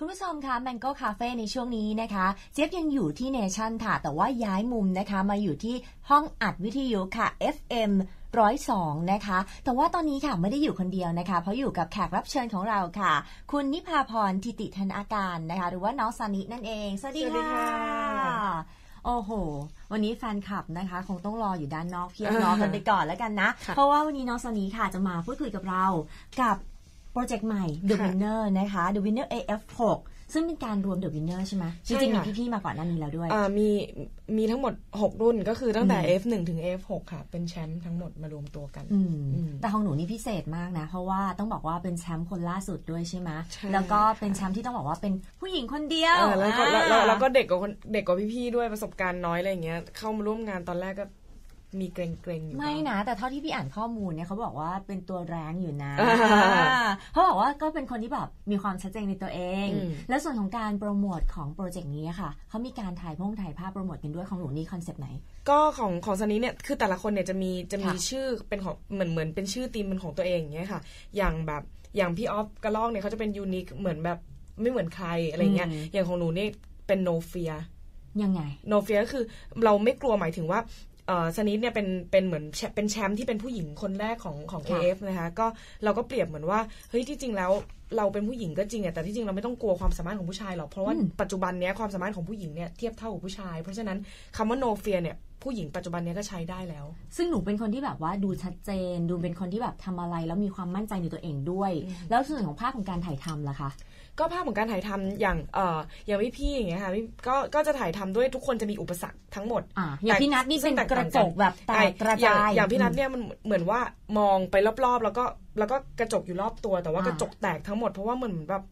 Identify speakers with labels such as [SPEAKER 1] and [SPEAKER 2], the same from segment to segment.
[SPEAKER 1] คุณผู้ชมคะ Mango Cafe ในช่วงนี้นะคะ เจี๊ยบยังอยู่ที่เนชั่นค่ะ แต่ว่าย้ายมุมนะคะมาอยู่ที่ห้องอัดวิทยุค่ะ FM 102นะคะ แต่ว่าตอนนี้ค่ะไม่ได้อยู่คนเดียวนะคะ เพราะอยู่กับแขกรับเชิญของเราค่ะ คุณนิพาพรทิติธนอาการนะคะ หรือว่าน้องซานินั่นเอง สวัสดี
[SPEAKER 2] สวัสดี
[SPEAKER 1] ค่ะ
[SPEAKER 2] ค่ะ
[SPEAKER 1] โอ้โห วันนี้แฟนคลับนะคะ คงต้องรออยู่ด้านนอกเพียงรอกันไปก่อนแล้วกันนะ
[SPEAKER 2] ค่ะ
[SPEAKER 1] เพราะว่าวันนี้น้องซานิค่ะจะมาพูดคุยกับเรา กับ โปรเจกต์ใหม่ The
[SPEAKER 2] ค่ะ
[SPEAKER 1] Winner นะคะ The Winner AF6 ซึ่งเป็นการรวม The Winner ใช่ไหมจ
[SPEAKER 2] ใช่
[SPEAKER 1] ริงๆมี
[SPEAKER 2] ค่ะ
[SPEAKER 1] พี่ๆมาก่อนหน้านี้แล้วด้วย
[SPEAKER 2] อ่ามีมีทั้งหมด 6 รุ่นก็คือตั้งแต่
[SPEAKER 1] อืม
[SPEAKER 2] F1 ถึง F6 ค่ะ เป็นแชมป์ทั้งหมดมารวมตัวกัน
[SPEAKER 1] อืม
[SPEAKER 2] อืม
[SPEAKER 1] แต่ของหนูนี่พิเศษมากนะ เพราะว่าต้องบอกว่าเป็นแชมป์คนล่าสุดด้วยใช่ไหม
[SPEAKER 2] ใช่
[SPEAKER 1] แล้วก็เป็นแชมป์ที่ต้องบอกว่าเป็นผู้หญิงคนเดียว
[SPEAKER 2] เออแล้วก็แล้ว
[SPEAKER 1] อ่า
[SPEAKER 2] แล้วแล้วก็เด็กกว่าคนเด็กกว่าพี่ๆด้วยประสบการณ์น้อยอะไรอย่างเงี้ยเข้ามาร่วมงานตอนแรกก็ มีเกรงๆอยู่
[SPEAKER 1] ไม่
[SPEAKER 2] บ้าง
[SPEAKER 1] นะ แต่เท่าที่พี่อ่านข้อมูลเนี่ยเขาบอกว่าเป็นตัวแรงอยู่นะ
[SPEAKER 2] อ่า
[SPEAKER 1] อ่าเขาบอกว่าก็เป็นคนที่แบบมีความชัดเจนในตัวเอง
[SPEAKER 2] อืม
[SPEAKER 1] และส่วนของการโปรโมทของโปรเจกต์นี้ค่ะเขามีการถ่ายพงถ่ายภาพโปรโมทกันด้วยของหนูนี่คอนเซปต์ไหน
[SPEAKER 2] ก็ของของซันนี้เนี่ยคือแต่ละคนเนี่ยจะมีจะมี
[SPEAKER 1] ค่ะ
[SPEAKER 2] ชื่อเป็นของเหมือนเหมือนเป็นชื่อทีมเป็นของตัวเองอย่างเงี้ยค่ะ อย่างแบบอย่างพี่ออฟกระลอกเนี่ยเขาจะเป็นยูนิคเหมือนแบบไม่เหมือนใครอะไรเงี้ย
[SPEAKER 1] อืม
[SPEAKER 2] อย่างของหนูนี่เป็นโนเฟีย
[SPEAKER 1] ยังไง
[SPEAKER 2] โนเฟียก็คือเราไม่กลัวหมายถึงว่าเออ สนิทเนี่ยเป็นเป็นเหมือนแชเป็นแชมป์ที่เป็นผู้หญิงคนแรกของของ
[SPEAKER 1] ค่ะ
[SPEAKER 2] AF นะคะก็เราก็เปรียบเหมือนว่าเฮ้ยที่จริงแล้วเราเป็นผู้หญิงก็จริงอะแต่ที่จริงเราไม่ต้องกลัวความสามารถของผู้ชายหรอกเพราะว่า
[SPEAKER 1] อืม
[SPEAKER 2] ปัจจุบันเนี้ยความสามารถของผู้หญิงเนี่ยเทียบเท่ากับผู้ชาย เพราะฉะนั้นคำว่าโนเฟียเนี่ย ผู้หญิงปัจจุบันเนี้ยก็ใช้ได้แล้ว
[SPEAKER 1] ซึ่งหนูเป็นคนที่แบบว่าดูชัดเจน ดูเป็นคนที่แบบทำอะไร แล้วมีความมั่นใจในตัวเองด้วย
[SPEAKER 2] อืม
[SPEAKER 1] แล้วส่วนของภาพของการถ่ายทำล่ะคะ
[SPEAKER 2] ก็ภาพของการถ่ายทำอย่างเอ่ออย่างพี่พี่ๆอย่างเงี้ยค่ะพี่ก็ก็จะถ่ายทำด้วยทุกคนจะมีอุปสรรคทั้งหมด
[SPEAKER 1] อ่าอย่างพี่นัทนี่เป็น
[SPEAKER 2] ซึ่งแต
[SPEAKER 1] กระจกแบบแตกกระ
[SPEAKER 2] อย่า
[SPEAKER 1] จางย
[SPEAKER 2] อย่างพี่นัทเนี่ยมันเหมือนว่ามองไปรอบๆ แล้วก็แล้วก็กระจกอยู่รอบตัว แต่ว่า
[SPEAKER 1] อ่า
[SPEAKER 2] กระจกแตกทั้งหมดเพราะว่าเหมือนแบบ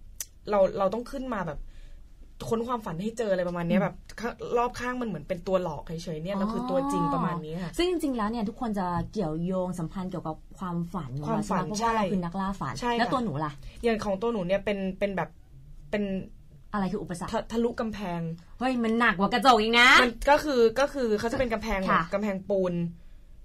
[SPEAKER 2] เราเราต้องขึ้นมาแบบ ค้นความฝันให้เจออะไรประมาณเนี้ยแบบข้างรอบข้างมันเหมือนเป็นตัวหลอกเฉยๆเนี่ยเราคือตัวจริงประมาณนี้ค่ะ
[SPEAKER 1] ซึ่งจริงๆแล้วเนี่ยทุกคนจะเกี่ยวโยงสัมพันธ์เกี่ยวกับความฝันของ
[SPEAKER 2] ความ
[SPEAKER 1] เราใช่ไหม
[SPEAKER 2] ฝัน
[SPEAKER 1] เพราะ
[SPEAKER 2] ใช่
[SPEAKER 1] ว่าเราคือนักล่าฝัน
[SPEAKER 2] ใช่ค่ะ
[SPEAKER 1] แล้วตัวหนูล่ะ
[SPEAKER 2] อย่างของตัวหนูเนี่ยเป็นเป็นแบบเป็น
[SPEAKER 1] อะไรคืออุปสรรค
[SPEAKER 2] ทะทะลุกำแพง
[SPEAKER 1] เฮ้ยมันหนักกว่ากระจกอีกนะ
[SPEAKER 2] มันก็คือก็คือเขาจะเป็นกำแพง
[SPEAKER 1] ค่ะ
[SPEAKER 2] กำแพงปูน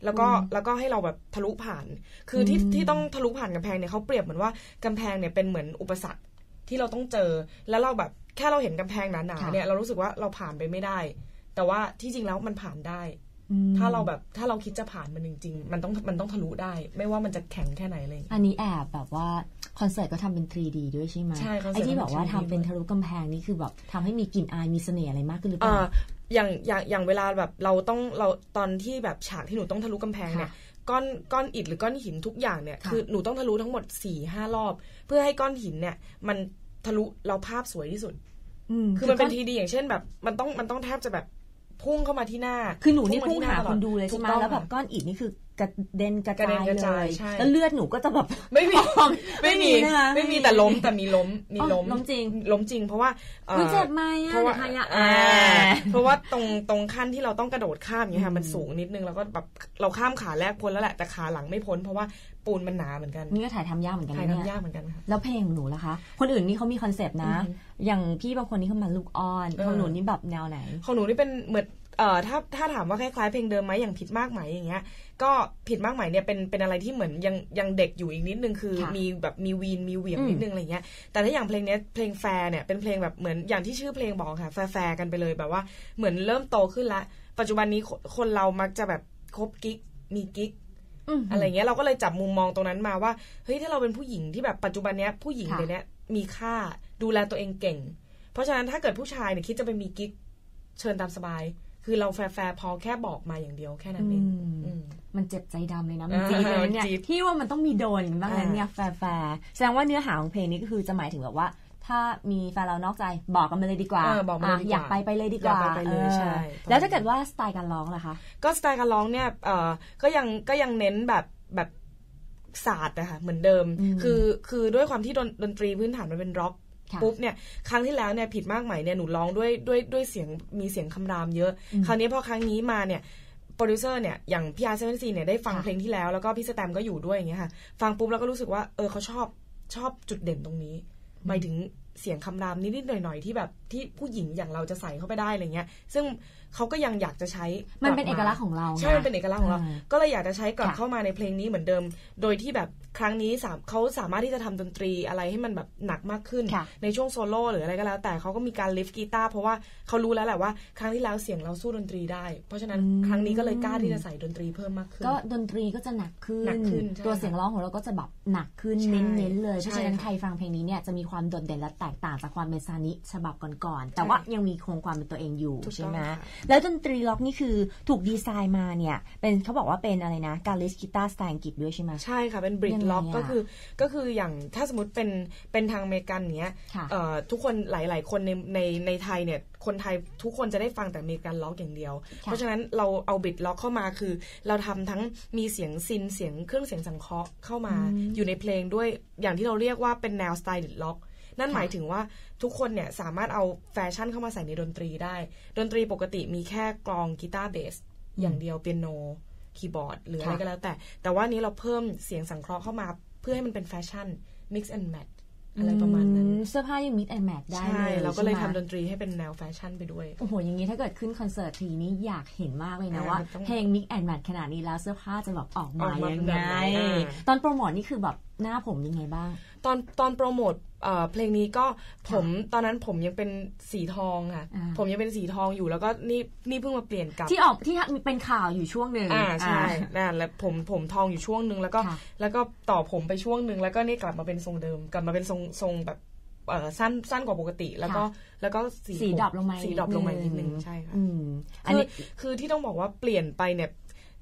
[SPEAKER 2] แล้วก็
[SPEAKER 1] อืม
[SPEAKER 2] แล้วก็ให้เราแบบทะลุผ่าน คือที่
[SPEAKER 1] อืม
[SPEAKER 2] ที่ต้องทะลุผ่านกำแพงเนี่ยเขาเปรียบเหมือนว่ากำแพงเนี่ยเป็นเหมือนอุปสรรคที่เราต้องเจอ แล้วเราแบบ แค่เราเห็นกำแพงหนาๆเนี่ยเรารู้สึกว่าเราผ่านไปไม่ได้ แต่ว่าที่จริงแล้วมันผ่านได้
[SPEAKER 1] อืม
[SPEAKER 2] ถ้าเราแบบถ้าเราคิดจะผ่านมันจริง ๆ มันต้องมันต้องทะลุได้ ไม่ว่ามันจะแข็งแค่ไหนอะไรอย่างเลย
[SPEAKER 1] อันนี้แอบแบบว่าคอนเสิร์ตก็ทำเป็น 3D ด้วยใช่ไหม
[SPEAKER 2] ใช่คอนเสิร์ต
[SPEAKER 1] ไอ้ที่บอกว่า
[SPEAKER 2] ทำ
[SPEAKER 1] ทำ
[SPEAKER 2] เป็น 3D
[SPEAKER 1] เป็นทะลุกำแพงนี่คือแบบทำให้มีกลิ่นอายมีเสน่ห์อะไรมากขึ้นหรือเป
[SPEAKER 2] เอ่
[SPEAKER 1] ล่า
[SPEAKER 2] ออย่างอย่างอย่างเวลาแบบเราต้องเราตอนที่แบบฉากที่หนูต้องทะลุกำแพงเนี่ย
[SPEAKER 1] ค่ะ
[SPEAKER 2] ก้อนก้อนอิฐหรือก้อนหินทุกอย่างเนี่ย
[SPEAKER 1] ค่ะ
[SPEAKER 2] คือหนูต้องทะลุทั้งหมด4ี่ห้ารอบ เพื่อให้ก้อนหินเนี่ยมัน ทะลุเราภาพสวยที่สุดคือมันเป็นทีดีอย่างเช่นแบบ มันต้องมันต้องแทบจะแบบพุ่งเข้ามาที่หน้า
[SPEAKER 1] คือหนูนี่
[SPEAKER 2] มา
[SPEAKER 1] พุ่ง
[SPEAKER 2] ที่
[SPEAKER 1] หา
[SPEAKER 2] ตอ
[SPEAKER 1] คนดูเลยใช่ไหม
[SPEAKER 2] ถูกต้อง
[SPEAKER 1] แล้วแบบ
[SPEAKER 2] ค่ะ
[SPEAKER 1] ก้อนอิฐนี่คือกระเด็นกระ
[SPEAKER 2] กระเด็
[SPEAKER 1] จานย
[SPEAKER 2] กระ
[SPEAKER 1] เล
[SPEAKER 2] จาย
[SPEAKER 1] ย
[SPEAKER 2] ใช่
[SPEAKER 1] แล้วเลือดหนูก็จะแบบ
[SPEAKER 2] ไม่มี
[SPEAKER 1] ออก
[SPEAKER 2] ไม่มี
[SPEAKER 1] นะคะ
[SPEAKER 2] ไม่มีแต่ล้มแต่มีล้มมี
[SPEAKER 1] อ๋อ
[SPEAKER 2] ล้ม
[SPEAKER 1] ล้มจริง
[SPEAKER 2] ล้มจริง เพราะว่าอ่อ
[SPEAKER 1] คุณเจ็บไหมอะ
[SPEAKER 2] เพราะว่า
[SPEAKER 1] หนูทายา
[SPEAKER 2] อ่า
[SPEAKER 1] อ่า
[SPEAKER 2] เพราะว่าตรงตรงขั้นที่เราต้องกระโดดข้ามอย่างเงี้ย
[SPEAKER 1] อื
[SPEAKER 2] ค่ะ
[SPEAKER 1] ม
[SPEAKER 2] มันสูงนิดนึงแล้วก็แบบเราข้ามขาแรกพ้นแล้วแหละแต่ขาหลังไม่พ้น เพราะว่า ปูนมันหนาเหมือนกัน
[SPEAKER 1] นี่ก็ถ่ายทำยากเหมือนกัน
[SPEAKER 2] ถ่าย
[SPEAKER 1] นะเนี่ย
[SPEAKER 2] ทำยากเหมือนกันค่ะ
[SPEAKER 1] แล้วเพลงของหนูล่ะคะ คนอื่นนี่เขามีคอนเซปต์นะ
[SPEAKER 2] อือฮึ
[SPEAKER 1] อย่างพี่บางคนนี่เขามาลูกอ้อน
[SPEAKER 2] เออ
[SPEAKER 1] ของหนูนี่แบบแนวไหน
[SPEAKER 2] ของหนูนี่เป็นเหมือนเอ่อถ้าถ้าถามว่าคล้ายๆเพลงเดิมไหมอย่างผิดมากไหมอย่างเงี้ยก็ผิดมากไหมเนี่ยเป็นเป็นอะไรที่เหมือนยังยังเด็กอยู่อีกนิดนึงคือ
[SPEAKER 1] ค่ะ
[SPEAKER 2] มีแบบมีวีนมีเหวี่ยง
[SPEAKER 1] อืม
[SPEAKER 2] นิดนึงอะไรเงี้ยแต่ถ้าอย่างเพลงเนี้ยเพลงแฟร์เนี่ยเป็นเพลงแบบเหมือนอย่างที่ชื่อเพลงบอกค่ะแฟร์แฟร์กันไปเลยแบบว่าเหมือนเริ่มโตขึ้นละ ปัจจุบันนี้คนคนเรามักจะแบบคบกิ๊กมีกิ๊ก
[SPEAKER 1] ม
[SPEAKER 2] อะไรเงี้ยเราก็เลยจับมุมมองตรงนั้นมาว่าเฮ้ยถ้าเราเป็นผู้หญิงที่แบบปัจจุบันเนี้ยผู้หญิง
[SPEAKER 1] ค่ะ
[SPEAKER 2] เดี๋ยวนี้มีค่าดูแลตัวเองเก่ง เพราะฉะนั้นถ้าเกิดผู้ชายเนี่ยคิดจะไปมีกิ๊กเชิญตามสบาย คือเราแฟร์ๆพอแค่บอกมาอย่างเดียวแค่นั้นเอง
[SPEAKER 1] อืม
[SPEAKER 2] อืม
[SPEAKER 1] มันเจ็บใจดำเลยนะมัน
[SPEAKER 2] อ่า
[SPEAKER 1] จี๊ดเลยนะเนี่ย
[SPEAKER 2] จี๊ด
[SPEAKER 1] พี่ว่ามันต้องมีโดนบ้างนะ
[SPEAKER 2] อ่า
[SPEAKER 1] เนี่ยแฟร์แฟร์แสดงว่าเนื้อหาของเพลงนี้ก็คือจะหมายถึงแบบว่า ถ้ามีแฟนเรานอกใจบอกกันมาเลยดีกว่า
[SPEAKER 2] เออบอกมาเลยดีกว่า
[SPEAKER 1] อยากไปไปเลยดีกว่า
[SPEAKER 2] อยากไปไปเลย
[SPEAKER 1] ออ
[SPEAKER 2] ใช่
[SPEAKER 1] แล้วถ้าเกิดว่าสไตล์การร้องล่ะคะ
[SPEAKER 2] ก็สไตล์การร้องเนี่ยเอ่อก็ยังก็ยังเน้นแบบแบบศาสตร์นะคะเหมือนเดิม
[SPEAKER 1] อืม
[SPEAKER 2] คือคือด้วยความที่ดนดนตรีพื้นฐานมันเป็นร็อก
[SPEAKER 1] ค่ะ
[SPEAKER 2] ปุ๊บเนี่ยครั้งที่แล้วเนี่ยผิดมากไหมเนี่ยหนูร้องด้วยด้วยด้วยเสียงมีเสียงคำรามเยอะ
[SPEAKER 1] อืม
[SPEAKER 2] คราวนี้พอครั้งนี้มาเนี่ยโปรดิวเซอร์เนี่ยอย่างพี่อาร์เซเว่นซีเนี่ยได้ฟัง
[SPEAKER 1] ค่ะ
[SPEAKER 2] เพลงที่แล้วแล้วก็พี่สแตมก็อยู่ด้วยอย่างเงี้ยค่ะ ฟังปุ๊บแล้วก็รู้สึกว่าเออเขาชอบชอบจุดเด่นตรงนี้ หมายถึงเสียงคำรามนิดๆหน่อยๆที่แบบที่ผู้หญิงอย่างเราจะใส่เข้าไปได้อะไรเงี้ย ซึ่งเขาก็ยังอยากจะใช้
[SPEAKER 1] มันเป็น
[SPEAKER 2] บ
[SPEAKER 1] เอกลักษณ์ของเรา
[SPEAKER 2] ใช่มันเป็นเอกลักษณ์ของเรา
[SPEAKER 1] อ่า
[SPEAKER 2] ก็เลยอยากจะใช้กลับ
[SPEAKER 1] ค่ะ
[SPEAKER 2] เข้ามาในเพลงนี้เหมือนเดิม โดยที่แบบครั้งนี้สามเขาสามารถที่จะทำดนตรีอะไรให้มันแบบหนักมากขึ้น
[SPEAKER 1] ค่ะ
[SPEAKER 2] ในช่วงโซโล่หรืออะไรก็แล้ว แต่เขาก็มีการลิฟต์กีตาร์เพราะว่าเขารู้แล้วแหละว่า ครั้งที่แล้วเสียงเราสู้ดนตรีได้ เพราะฉะนั้น
[SPEAKER 1] อืม
[SPEAKER 2] ครั้งนี้ก็เลยกล้าที่จะใส่ดนตรีเพิ่มมากขึ้น
[SPEAKER 1] ก็ดนตรีก็จะหนักขึ้น
[SPEAKER 2] หนักขึ้นใช่
[SPEAKER 1] ตัวเสียงร้องของเราก็จะแบบหนักขึ้น
[SPEAKER 2] ใช่
[SPEAKER 1] เน้นๆเลยเพราะฉะนั้น
[SPEAKER 2] ใช่ค่ะ
[SPEAKER 1] ใครฟังเพลงนี้เนี่ยจะมีความโดดเด่นและแตกต่างจากความเป็นซานิฉบับก่อนๆแต่ว่ายังมีคงความเป็นตัวเองอยู่
[SPEAKER 2] ถูกต้อง
[SPEAKER 1] ใช่ไหม
[SPEAKER 2] ค่ะ
[SPEAKER 1] แล้วดนตรีล็อกนี่คือถูกดีไซน์มาเนี่ยเป็นเขาบอกว่าเป็นอะไรนะการลิสกีตาร์สไตล์อังกฤษด้วยใช่ไหม
[SPEAKER 2] ใช่ค่ะเป็นบริด
[SPEAKER 1] ยังไง
[SPEAKER 2] ล็อก
[SPEAKER 1] อะ
[SPEAKER 2] ก็คือก็คืออย่างถ้าสมมติเป็นเป็นทางอเมริกันเนี้ย
[SPEAKER 1] ค่ะ
[SPEAKER 2] เอ่อทุกคนหลาย ๆ คนในในในไทยเนี่ยคนไทยทุกคนจะได้ฟังแต่อเมริกันล็อกอย่างเดียว เพราะฉะนั้นเราเอาบิดล็อกเข้ามาคือ เราทำทั้งมีเสียงซินเสียงเครื่องเสียงสังเคราะห์เข้ามา
[SPEAKER 1] อืม
[SPEAKER 2] อยู่ในเพลงด้วยอย่างที่เราเรียกว่าเป็นแนวสไตล์บิดล็อกนั่น
[SPEAKER 1] ค่ะ
[SPEAKER 2] หมายถึงว่าทุกคนเนี่ยสามารถเอาแฟชั่นเข้ามาใส่ในดนตรีได้ ดนตรีปกติมีแค่กลองกีตาร์เบสอย่างเดียวเปียโน คีย์บอร์ดหรืออะไร
[SPEAKER 1] ค่ะ
[SPEAKER 2] ก็แล้วแต่ แต่ว่านี้เราเพิ่มเสียงสังเคราะห์เข้ามาเพื่อให้มันเป็นแฟชั่น mix and match อะไรประมาณนั้น
[SPEAKER 1] อืเสื้อผ้ายังมิดแอนแมทได้
[SPEAKER 2] ใช่
[SPEAKER 1] เลย
[SPEAKER 2] เราก็เลย
[SPEAKER 1] ใช่
[SPEAKER 2] ทำ
[SPEAKER 1] ไหม
[SPEAKER 2] ดนตรีให้เป็นแนวแฟชั่นไปด้วย
[SPEAKER 1] โอ้โห อย่างนี้ถ้าเกิดขึ้นคอนเสิร์ตทีนี้อยากเห็นมากเลยนะ
[SPEAKER 2] อ่า
[SPEAKER 1] ว่า
[SPEAKER 2] มันต้อง
[SPEAKER 1] เพลงมิกแอนแมทขนาดนี้แล้วเสื้อผ้าจะแบบออกมา
[SPEAKER 2] ออกมา
[SPEAKER 1] ยัง
[SPEAKER 2] แบบ
[SPEAKER 1] ไง
[SPEAKER 2] ไหนอ่า
[SPEAKER 1] ตอนโปรโมทนี่คือแบบ หน้าผมยังไงบ้าง
[SPEAKER 2] ตอนตอนโปรโมทเอ่อเพลงนี้ก็ผมตอนนั้นผมยังเป็นสีทองค่ะ
[SPEAKER 1] อ่า
[SPEAKER 2] ผมยังเป็นสีทองอยู่แล้วก็นี่นี่เพิ่งมาเปลี่ยนกลับ
[SPEAKER 1] ที่ออกที่เป็นข่าวอยู่ช่วงหนึ่ง
[SPEAKER 2] อ่าใช่
[SPEAKER 1] อ่า
[SPEAKER 2] นั่นแล้วผมผมทองอยู่ช่วงหนึ่งแล้วก็
[SPEAKER 1] ค่ะ
[SPEAKER 2] แล้วก็ต่อผมไปช่วงหนึ่งแล้วก็นี่กลับมาเป็นทรงเดิม กลับมาเป็นทรงทรงแบบเอ่อสั้นสั้นกว่าปกติ แล้วก็แล้วก็สี
[SPEAKER 1] สี
[SPEAKER 2] ผม
[SPEAKER 1] ดรอปลงมา
[SPEAKER 2] สีดรอปลงมา
[SPEAKER 1] นิ
[SPEAKER 2] นิ
[SPEAKER 1] ด
[SPEAKER 2] ด
[SPEAKER 1] นึ
[SPEAKER 2] นึ
[SPEAKER 1] ง
[SPEAKER 2] งใช่ค่ะ
[SPEAKER 1] อืมอัน
[SPEAKER 2] คือ
[SPEAKER 1] นี้
[SPEAKER 2] คือที่ต้องบอกว่าเปลี่ยนไปเนี่ย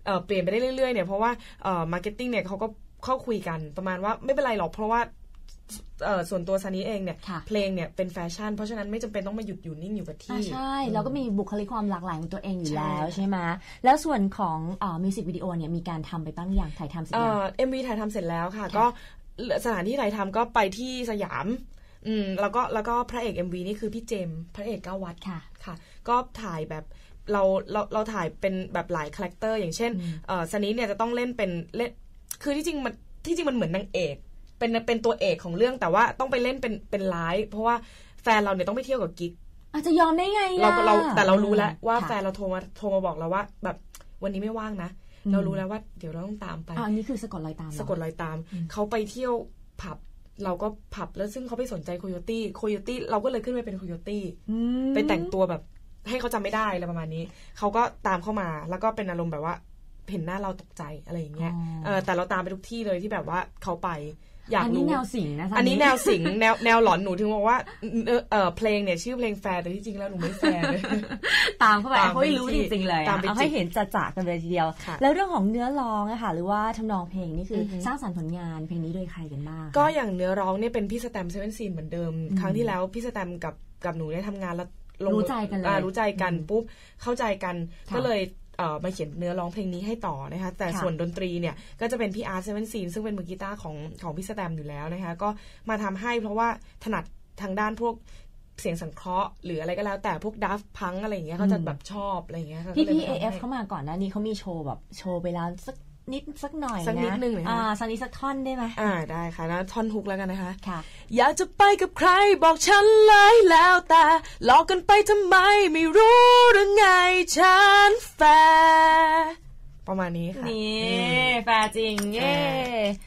[SPEAKER 2] เอ่อเปลี่ยนไปได้เรื่อยๆเนี่ยเพราะว่าเอ่อมาร์เก็ตติ้งเนี่ยเขาก็ เข้าคุยกันประมาณว่าไม่เป็นไรหรอกเพราะว่าเอ่อส่วนตัวซันนี้เองเนี่ย
[SPEAKER 1] ค่ะ
[SPEAKER 2] เพลงเนี่ยเป็นแฟชั่น เพราะฉะนั้นไม่จำเป็นต้องมาหยุดอยู่นิ่งอยู่กับ
[SPEAKER 1] อ่า
[SPEAKER 2] ที่
[SPEAKER 1] ใช่เราก็มีบุคลิกความหลากหลายของตัวเองอยู่
[SPEAKER 2] ใช่
[SPEAKER 1] แล้วใช่ไหมแล้วส่วนของมิวสิกวิดีโอเนี่ยมีการทำไปบ้างหรือยังถ่ายทำเสร็จ
[SPEAKER 2] เอ่
[SPEAKER 1] ยัง
[SPEAKER 2] อเอ็มวีถ่ายทำเสร็จแล้วค่ะ ก็สถานที่ถ่ายทำก็ไปที่สยามอืมแล้วก็แล้วก็พระเอก MV นี่คือพี่เจมส์พระเอกเก้าวัด
[SPEAKER 1] ค่ะ
[SPEAKER 2] ค่ะ ก็ถ่ายแบบเราเราเราถ่ายเป็นแบบหลายคาแรคเตอร์อย่างเช่น
[SPEAKER 1] อืม
[SPEAKER 2] เออซันนี้เนี่ยจะต้องเล่นเป็นเล่น คือที่จริงมันที่จริงมันเหมือนนางเอก เป็นเป็นตัวเอกของเรื่องแต่ว่าต้องไปเล่นเป็นเป็นร้าย เพราะว่าแฟนเราเนี่ยต้องไปเที่ยวกับกิ๊ก
[SPEAKER 1] อาจจะยอมได้ไง
[SPEAKER 2] เรา
[SPEAKER 1] ล่ะ
[SPEAKER 2] เราแต่เรารู้แล้วว่า
[SPEAKER 1] ค่ะ
[SPEAKER 2] แฟนเราโทรมาโทรมาบอกเราว่า แบบวันนี้ไม่ว่างนะ
[SPEAKER 1] อืม
[SPEAKER 2] เรารู้แล้วว่าเดี๋ยวเราต้องตามไป
[SPEAKER 1] อ่าอันนี้คือสะกดรอยตามเหรอ
[SPEAKER 2] สะกดรอยตาม
[SPEAKER 1] อืม
[SPEAKER 2] เขาไปเที่ยวผับ เราก็ผับแล้วซึ่งเขาไปสนใจโคโยตี้โคโยตี้เราก็เลยขึ้นไปเป็นโคโยตี้
[SPEAKER 1] อืม
[SPEAKER 2] ไปแต่งตัวแบบให้เขาจำไม่ได้อะไรประมาณนี้ เขาก็ตามเข้ามา แล้วก็เป็นอารมณ์แบบว่า เห็นหน้าเราตกใจอะไรอย่างเงี้ย
[SPEAKER 1] อ๋อ
[SPEAKER 2] เออแต่เราตามไปทุกที่เลยที่แบบว่าเขาไปอยาก
[SPEAKER 1] อันนี้
[SPEAKER 2] รู้
[SPEAKER 1] แนวสิงนะ
[SPEAKER 2] อันนี้แนวสิงแนวแนวหลอนหนูถึงบอกว่าเออเออเพลงเนี่ยชื่อเพลงแฟร์แต่ที่จริงแล้วหนูไม่แฟร์เลย
[SPEAKER 1] ตามเข้าไป
[SPEAKER 2] ตามไป
[SPEAKER 1] เขาให้รู้จริงๆเลย
[SPEAKER 2] ตา
[SPEAKER 1] อะ
[SPEAKER 2] มไป
[SPEAKER 1] เอาให้เห็นจะๆกันเลยทีเดียว
[SPEAKER 2] ค่ะ
[SPEAKER 1] แล้วเรื่องของเนื้อร้องอะค่ะหรือว่าทำนองเพลงนี่คืออ
[SPEAKER 2] อฮึ
[SPEAKER 1] สร้างสรรค์ผลงานเพลงนี้โดยใครกันบ้างคะ
[SPEAKER 2] ก็อย่างเนื้อร้องเนี่ยเป็นพี่สแตมเซเว่นซีนเหมือนเดิม
[SPEAKER 1] อืม
[SPEAKER 2] ครั้งที่แล้วพี่สแตมกับกับหนูเนี่ยทำงานแล้วลง
[SPEAKER 1] รู้ใจกันเลย
[SPEAKER 2] อ่ารู้ใจกัน
[SPEAKER 1] อืม
[SPEAKER 2] ปุ๊บเข้าใจกัน
[SPEAKER 1] ค่ะ
[SPEAKER 2] ก็เลยเอ่อ มาเขียนเนื้อร้องเพลงนี้ให้ต่อนะคะแต่
[SPEAKER 1] ค่ะ
[SPEAKER 2] ส่วนดนตรีเนี่ยก็จะเป็นพี่อาร์เซเว่นซีนซึ่งเป็นมือกีตาร์ของของพี่สแตมอยู่แล้วนะคะก็มาทำให้เพราะว่าถนัดทางด้านพวกเสียงสังเคราะห์หรืออะไรก็แล้วแต่พวกดัฟพังอะไรอย่างเงี้ยเขาจะแบบชอบอะไรอย่างเงี้ยค่ะ
[SPEAKER 1] พี่
[SPEAKER 2] ก็ลย
[SPEAKER 1] พี่
[SPEAKER 2] มา
[SPEAKER 1] เอ
[SPEAKER 2] ทำให้
[SPEAKER 1] ฟเข้ามาก่อนหน้านี้เขามีโชว์แบบโชว์ไปแล้วสัก นิดสักหน่อย
[SPEAKER 2] สักนิดะนึงเหรอคะ
[SPEAKER 1] อ่าสักนิดสักท่อนได้ไหม
[SPEAKER 2] อ่าได้ค่ะแล้วท่อนฮุกแล้วกันนะคะ
[SPEAKER 1] ค่ะ
[SPEAKER 2] อยากจะไปกับใครบอกฉันเลยแล้วแต่หลอกกันไปทำไมไม่รู้หรือไงฉันแฟร์ประมาณนี้ค่ะ
[SPEAKER 1] นี่
[SPEAKER 2] อืม
[SPEAKER 1] แฟร์จริงเย่อะ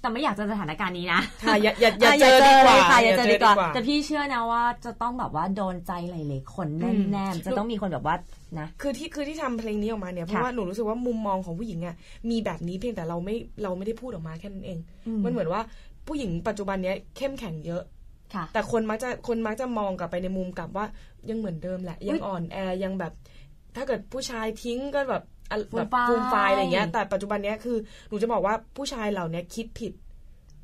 [SPEAKER 1] แต่ไม่อยากเจอสถานการณ์นี้นะ
[SPEAKER 2] ค่ะอย่าอย่าอย่า
[SPEAKER 1] อะ
[SPEAKER 2] เจอดีกว่า
[SPEAKER 1] เลยค่ะอย่าเจอดีกว่า
[SPEAKER 2] อย่าเจอดีกว่า
[SPEAKER 1] แต่พี่เชื่อนะว่าจะต้องแบบว่าโดนใจหลายๆคนแน่ๆจะต้องมีคนแบบว่านะ
[SPEAKER 2] คือที่คือที่ทำเพลงนี้ออกมาเนี่ยเพราะว่าหนูรู้สึกว่ามุมมองของผู้หญิงอะมีแบบนี้เพียงแต่เราไม่เราไม่ได้พูดออกมาแค่นั้นเอง
[SPEAKER 1] อืม
[SPEAKER 2] มันเหมือนว่าผู้หญิงปัจจุบันเนี้ยเข้มแข็งเยอะ
[SPEAKER 1] ค่ะ
[SPEAKER 2] แต่คนมักจะคนมักจะมองกลับไปในมุมกลับว่ายังเหมือนเดิมแหละยังอ่อนแอยังแบบ ถ้าเกิดผู้ชายทิ้งก็แบบอะ
[SPEAKER 1] ฟู
[SPEAKER 2] แบ
[SPEAKER 1] ม
[SPEAKER 2] บ
[SPEAKER 1] ฟาย
[SPEAKER 2] ฟูมไฟายอะไรเงี้ย แต่ปัจจุบันเนี้ยคือหนูจะบอกว่าผู้ชายเหล่าเนี้ยคิดผิด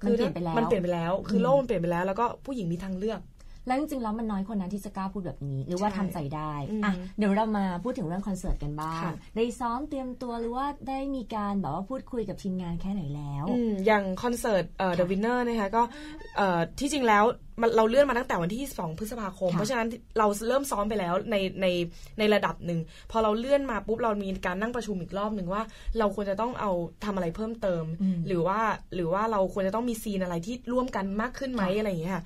[SPEAKER 1] มันเปลี่ยนไปแล้ว
[SPEAKER 2] มันเปลี่ยนไปแล้ว คืออ
[SPEAKER 1] ม
[SPEAKER 2] โลกมันเปลี่ยนไปแล้ว แล้วก็ผู้หญิงมีทางเลือก
[SPEAKER 1] แล้วจริงๆแล้วมันน้อยคนนั้นที่จะกล้าพูดแบบนี้ หรือว่า
[SPEAKER 2] ใช่
[SPEAKER 1] ทำใจได้
[SPEAKER 2] อืม
[SPEAKER 1] อะเดี๋ยวเรามาพูดถึงเรื่องคอนเสิร์ตกันบ้าง
[SPEAKER 2] ค่ะ
[SPEAKER 1] ได้ซ้อมเตรียมตัวหรือว่าได้มีการแบบว่าพูดคุยกับทีมงานแค่ไหนแล้ว
[SPEAKER 2] อืมอย่างคอนเสิร์ตเอ่อ The Winner นะคะก็เอ่อที่จริงแล้ว มันเราเลื่อนมาตั้งแต่วันที่ 2 พฤษภาคม
[SPEAKER 1] ค่ะ
[SPEAKER 2] เพราะฉะนั้นเราเริ่มซ้อมไปแล้วในในในระดับหนึ่ง พอเราเลื่อนมาปุ๊บเรามีการนั่งประชุมอีกรอบหนึ่งว่า เราควรจะต้องเอาทำอะไรเพิ่มเติม
[SPEAKER 1] อืม
[SPEAKER 2] หรือว่าหรือว่าเราควรจะต้องมีซีนอะไรที่ร่วมกันมากขึ้นไหม
[SPEAKER 1] ค่ะ
[SPEAKER 2] อะไรอย่างเงี้ยค่ะ